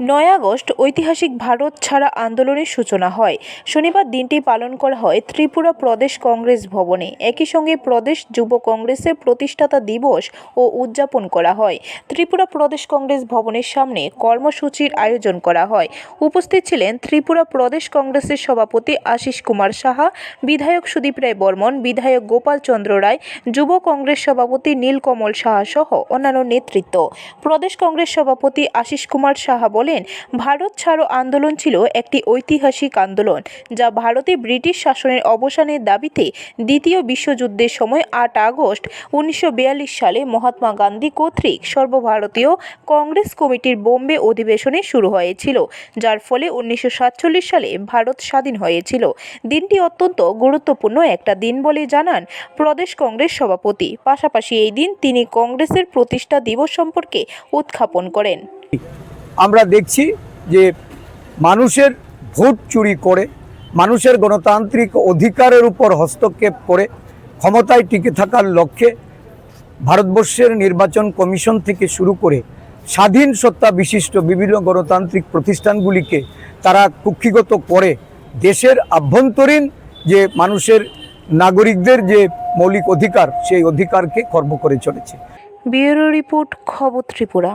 নয় আগস্ট ঐতিহাসিক ভারত ছাড়া আন্দোলনের সূচনা হয়। শনিবার দিনটি পালন করা হয় ত্রিপুরা প্রদেশ কংগ্রেস ভবনে। একই সঙ্গে প্রদেশ যুব কংগ্রেসের প্রতিষ্ঠাতা দিবস ও উদযাপন করা হয়। ত্রিপুরা প্রদেশ কংগ্রেস ভবনের সামনে কর্মসূচির আয়োজন করা হয়। উপস্থিত ছিলেন ত্রিপুরা প্রদেশ কংগ্রেসের সভাপতি আশিস কুমার সাহা, বিধায়ক সুদীপ রায় বর্মন, বিধায়ক গোপাল চন্দ্র রায়, যুব কংগ্রেস সভাপতি নীলকমল সাহা সহ অন্যান্য নেতৃত্ব। প্রদেশ কংগ্রেস সভাপতি আশিস কুমার সাহা বলেন ভারত ছাড়ো আন্দোলন ছিল একটি ঐতিহাসিক আন্দোলন, যা ভারতে ব্রিটিশ শাসনের অবসানের দাবিতে দ্বিতীয় বিশ্বযুদ্ধের সময় আট আগস্ট উনিশশো বিয়াল্লিশ সালে মহাত্মা গান্ধী কর্তৃক সর্বভারতীয় কংগ্রেস কমিটির বোম্বে অধিবেশনে শুরু হয়েছিল, যার ফলে উনিশশো সাতচল্লিশ সালে ভারত স্বাধীন হয়েছিল। দিনটি অত্যন্ত গুরুত্বপূর্ণ একটা দিন বলে জানান প্রদেশ কংগ্রেস সভাপতি। পাশাপাশি এই দিন তিনি কংগ্রেসের প্রতিষ্ঠা দিবস সম্পর্কে উত্থাপন করেন। আমরা দেখছি যে মানুষের ভোট চুরি করে, মানুষের গণতান্ত্রিক অধিকারের উপর হস্তক্ষেপ করে, ক্ষমতায় টিকে থাকার লক্ষ্যে ভারতবর্ষের নির্বাচন কমিশন থেকে শুরু করে স্বাধীন সত্তা বিশিষ্ট বিভিন্ন গণতান্ত্রিক প্রতিষ্ঠানগুলিকে তারা কুক্ষিগত করে দেশের আভ্যন্তরীণ যে মানুষের নাগরিকদের যে মৌলিক অধিকার, সেই অধিকারকে কর্ম করে চলেছে। ব্যুরো রিপোর্ট, খবর ত্রিপুরা।